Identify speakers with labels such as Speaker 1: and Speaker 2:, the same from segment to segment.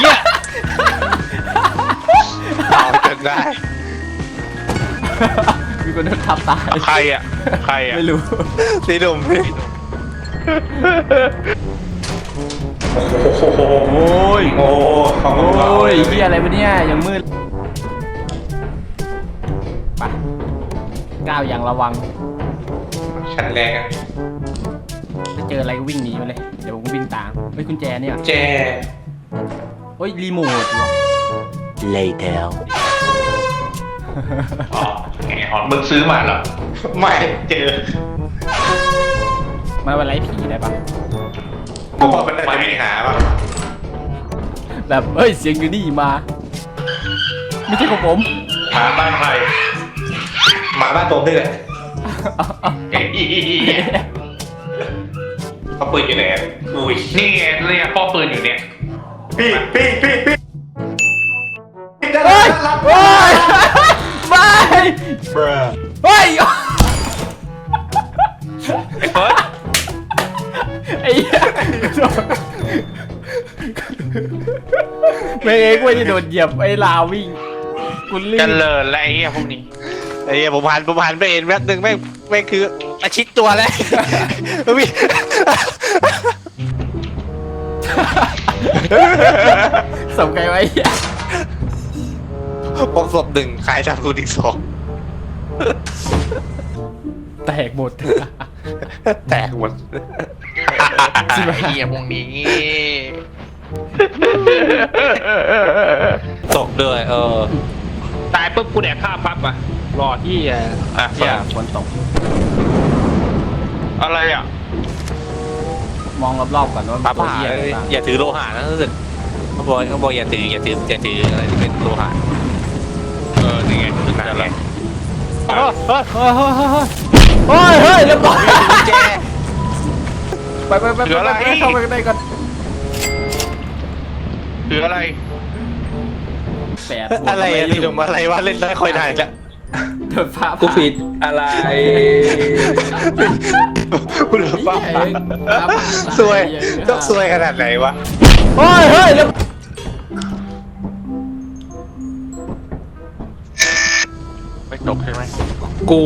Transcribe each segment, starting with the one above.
Speaker 1: เหี้ยเอาจนได้
Speaker 2: มีคนโดนทับตาย
Speaker 3: ใครอะ ใครอะ
Speaker 2: ไม่รู้
Speaker 1: สีหนุ่มพี่
Speaker 2: โอ้ย
Speaker 4: โอ้ขอบคุณครับ
Speaker 2: โอ้ยเฮียอะไรวะเนี่ยยังมืดไปก้าวอย่างระวัง
Speaker 4: ชั้นแรกอะ
Speaker 2: ถ้าเจออะไรก็วิ่งหนีมาเลย เดี๋ยวผมวิ่งตามเฮ้ยกุญแจเนี่ย
Speaker 4: แจ
Speaker 2: เฮ้ย รีโมทว่ะ
Speaker 5: Later.
Speaker 3: อ๋อไงอ๋อมึงซื้อมาเหรอ
Speaker 4: ไม่เจอ
Speaker 2: มาวันไรผีได้ปะ
Speaker 4: ผมว่ามันน่าจะมีหาป่ะ
Speaker 2: แบบเฮ้ย เสียงอยู่นี่มา ไม่ใช่ของผม
Speaker 3: หาบ้านใคร
Speaker 4: หมาบ้านผมนี่แหละ
Speaker 3: เอ้ย
Speaker 4: เขาปืนอยู่ไหนอะอุ้ย
Speaker 3: นี่ไงเนี่ยพ่อปืนอยู่เนี่ย
Speaker 4: พี่พี่พี่พี่
Speaker 2: เฮ้ยเฮ้ยไม่เฮ้ย
Speaker 3: ไอ้เฟิร์ส
Speaker 2: ไอ้เหี้ยไม่เองไม่ได้โดนเหยียบไอ้ลาวิ่งกูรี
Speaker 3: เจ
Speaker 2: บ
Speaker 3: ริญและไอ้เหี้ยพวกนี้
Speaker 1: ไอ้เหี้ยผมหันผมหันไปเห็นแป๊บนึงแม่งแม่งคืออาชิดตัวแล้วพี่
Speaker 2: สมไกลไว้เหี้ย
Speaker 1: ปกศพหนึ่งขายชาบูอีกสอง
Speaker 2: แตกหมด
Speaker 1: แตกหมด
Speaker 2: ใช่ไหม
Speaker 3: ไอ้เหี้ยพวกนี้
Speaker 1: ตกด้วย เออ
Speaker 3: ตายปุ๊บกูแดกข้าวปั๊บอะรอที่อะอะ
Speaker 2: เหี้ยฝนตก
Speaker 3: อะไรอะ
Speaker 2: มองรอบๆก่อนว่า
Speaker 1: ป้า
Speaker 2: ตัว
Speaker 1: ผ่า
Speaker 2: เหี้ยอะไรบ้าง
Speaker 1: อย่าถือโลหะนะรู้สึก เขาบอกเขาบอกอย่าถืออย่าถืออย่าถืออะไรที่เป็นโลหะ
Speaker 3: เออนี่ไงถึงจะอะไร
Speaker 2: เฮ้ยเฮ้ยเฮ้ยเฮ้ยเรียบร้อย
Speaker 1: แจ
Speaker 2: ไปไปไปไปไปเข้าไปได้ก่อน
Speaker 3: คืออะไร
Speaker 2: แปด
Speaker 1: อะไรอะนี่หนุ่มอะไรวะเล่นได้ค่อยได้อีกแล้ว
Speaker 2: เดินฟ้า
Speaker 6: กูผิดอะไร
Speaker 1: คุณป้าซวยต้องซวยขนาดไหนวะ
Speaker 2: เฮ้ยเฮ้ยเรียบ
Speaker 3: ไม่ตกใช่ไหม
Speaker 6: กู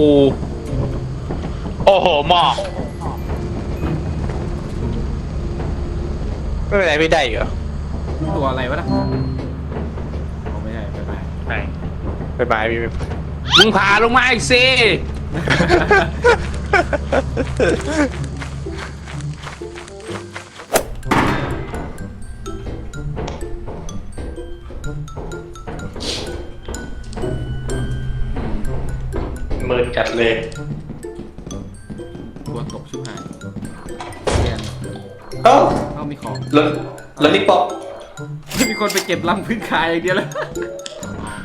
Speaker 3: โอ้โหหมอก
Speaker 1: ไม่เป็นไรไม่ได้เหรอ
Speaker 2: ตัวอะไรวะนะไม่ใช่ไปไป
Speaker 3: ไหน
Speaker 1: ไปบายพี่
Speaker 6: มึงพาลงมาอีกสิ
Speaker 4: มืดจัดเลย
Speaker 2: ตัวตกชิบหายเรียน
Speaker 4: เอ้า
Speaker 2: เอามีของ
Speaker 4: รถรถลิปป๊อป
Speaker 2: มีคนไปเก็บลังพึ่งคายอย่างเดียวเลย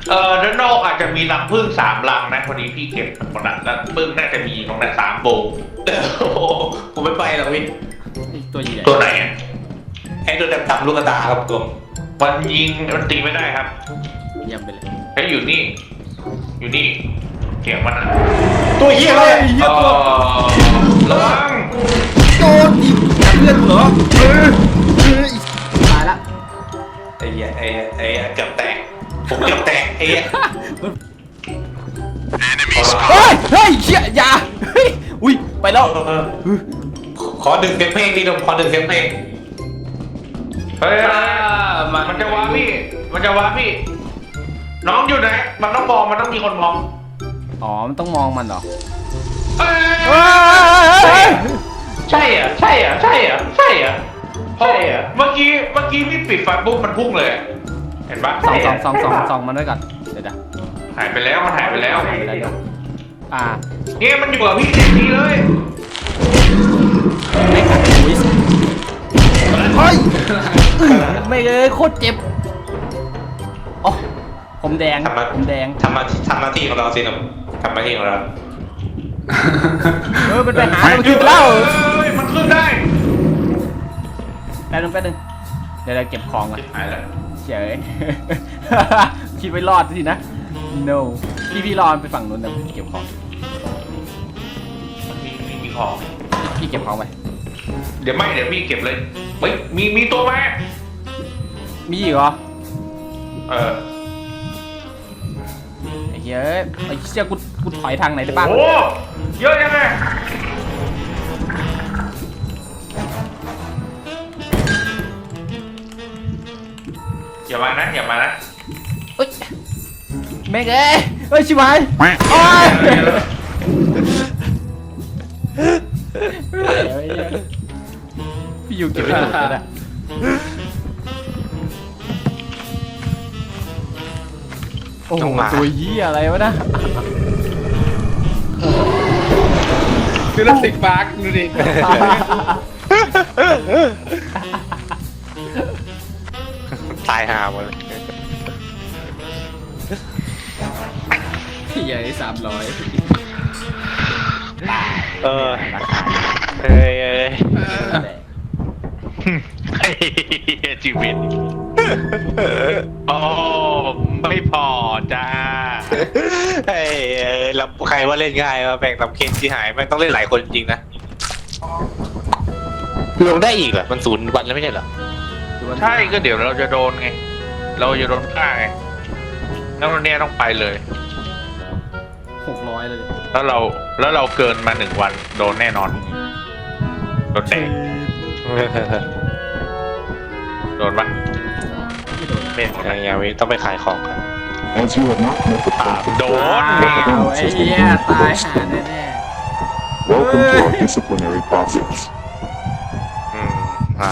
Speaker 3: เออด้านนอกอาจจะมีรังผึ้งสามรังนะพอดีพี่เก็บหมดละแล้วผึ้งน่าจะมีตรงนั้นสามโบว์
Speaker 4: โอ้โหผมไม่ไปหรอกพี่
Speaker 2: ตัวใหญ่
Speaker 3: ตัวไหนอะ
Speaker 4: ไอ้ตัวดำดำๆลูกกระตาครับตัว
Speaker 3: มันยิงมันตีไม่ได้ครับ
Speaker 2: เยี่ยมไปเลย
Speaker 3: ไอ้อยู่นี่ อยู่นี่ เสียงมันอะ
Speaker 4: ตัวเหี้ยเลย
Speaker 3: เออระวัง
Speaker 2: โดนอีกเพื่อนเหรอเออเออตายละ
Speaker 4: ไอ้เหี้ยไอ้เหี้ยไอ้เหี้ยเกือบแตกผมเกือบแตกไอ้เหี้ย
Speaker 2: เฮ้ยเฮ้ยเชี่ยอยาเฮ้ยอุ้ยไปแล้ว
Speaker 4: เออขอดึงเสียงเพลงดิดมขอดึงเสียงเพลง
Speaker 3: เฮ้ยมันจะว้าพี่ มันจะว้าพี่ น้องอยู่ไหน มันต้องมอง มันต้องมีคนมอง
Speaker 2: อ๋อ มันต้องมองมันเหรอ
Speaker 3: เอ้ย
Speaker 2: เฮ้ย
Speaker 3: ใช่เหรอะใช่เหรอะใช่เหรอะใช่เหรอะใช่เหรอะเมื่อกี้เมื่อกี้พี่ปิดไฟปุ๊บมันพุ่งเลย เห็นปะ
Speaker 2: สองสองสองสองสองมันด้วยก่อนเดี๋ยวนะ
Speaker 3: หายไปแล้วมันหายไปแล้ว
Speaker 2: หายไปแล้วเดี๋ยวอ่า
Speaker 3: เนี่ยมันอยู่กับพี่เต็มที่เลย
Speaker 2: ไม่กัดอุ้ยเฮ้ยไม่เลยโคตรเจ็บอ๋อผมแดง
Speaker 4: ทำมา
Speaker 2: ผมแดง
Speaker 4: ทำมาทำหน้าที่ของเราสิหนุ่ม ทำหน้าที่ของเรา
Speaker 2: เออมันไปหามันกินเหล้า
Speaker 3: เอ้ยมันขึ้นได้
Speaker 2: แป๊บนึงแป๊บนึงเดี๋ยวเราเก็บของก่อน
Speaker 3: หายแล้ว
Speaker 2: เฉย คิดไว้รอดสินะ no พี่พี่รอมันไปฝั่งนู้นนะพี่เก็บของ
Speaker 3: มีมีมีของ
Speaker 2: พี่เก็บของไป
Speaker 3: เดี๋ยวไม่เดี๋ยวพี่เก็บเลยเฮ้ยมีมีตัวมา
Speaker 2: มีอีกเหรอ
Speaker 3: เออ
Speaker 2: ไอ้ เหี้ยเอ้ยไอ้เชี่ยกูกูถอยทางไหนได้บ้าง
Speaker 3: โอ้เยอะยังไงอย่ามานะอย่ามานะ
Speaker 2: เอ้ยแม่งเอ้ยเอ้ยชิบหายโอ้ยไม่ไหวแล้วไอ้เหี้ยพี่ยูเก็บไม่ถูกเลยนะ โอ้โห
Speaker 1: ต้องมา
Speaker 2: ตัวยี่อะไรวะนะ
Speaker 6: คือรัสติกปาร์คดูดิ
Speaker 1: ตายหาหมดเลย
Speaker 2: ใหญ่สามร้อย
Speaker 1: เออเอ้ยเอ้ยไอ้ ชีวิตโอ้ไม่พอจ้าเอ้ยเอ้ยแล้วใครว่าเล่นง่ายมาแบ่งตำเคนที่หายมันต้องเล่นหลายคนจริงๆนะลงได้อีกเหรอมันศูนย์วันแล้วไม่ใช่เหรอ
Speaker 3: ใช่ก็เดี๋ยวเราจะโดนไง เราจะโดนฆ่าไงแล้ววันเนี้ยต้องไปเลย
Speaker 2: หกร้อยเลย
Speaker 3: แล้วเราแล้วเราเกินมาหนึ่งวันโดนแน่นอนโดนแดง โดนปะ
Speaker 2: ไม่โดน
Speaker 1: ไม่ยังยังไม่ต้องไปขายของกัน
Speaker 7: As you have not met the perfect
Speaker 3: โดน
Speaker 2: เอาไอ้เหี้ยตายหาแน่
Speaker 7: welcome to our disciplinary process.
Speaker 1: อืมอะ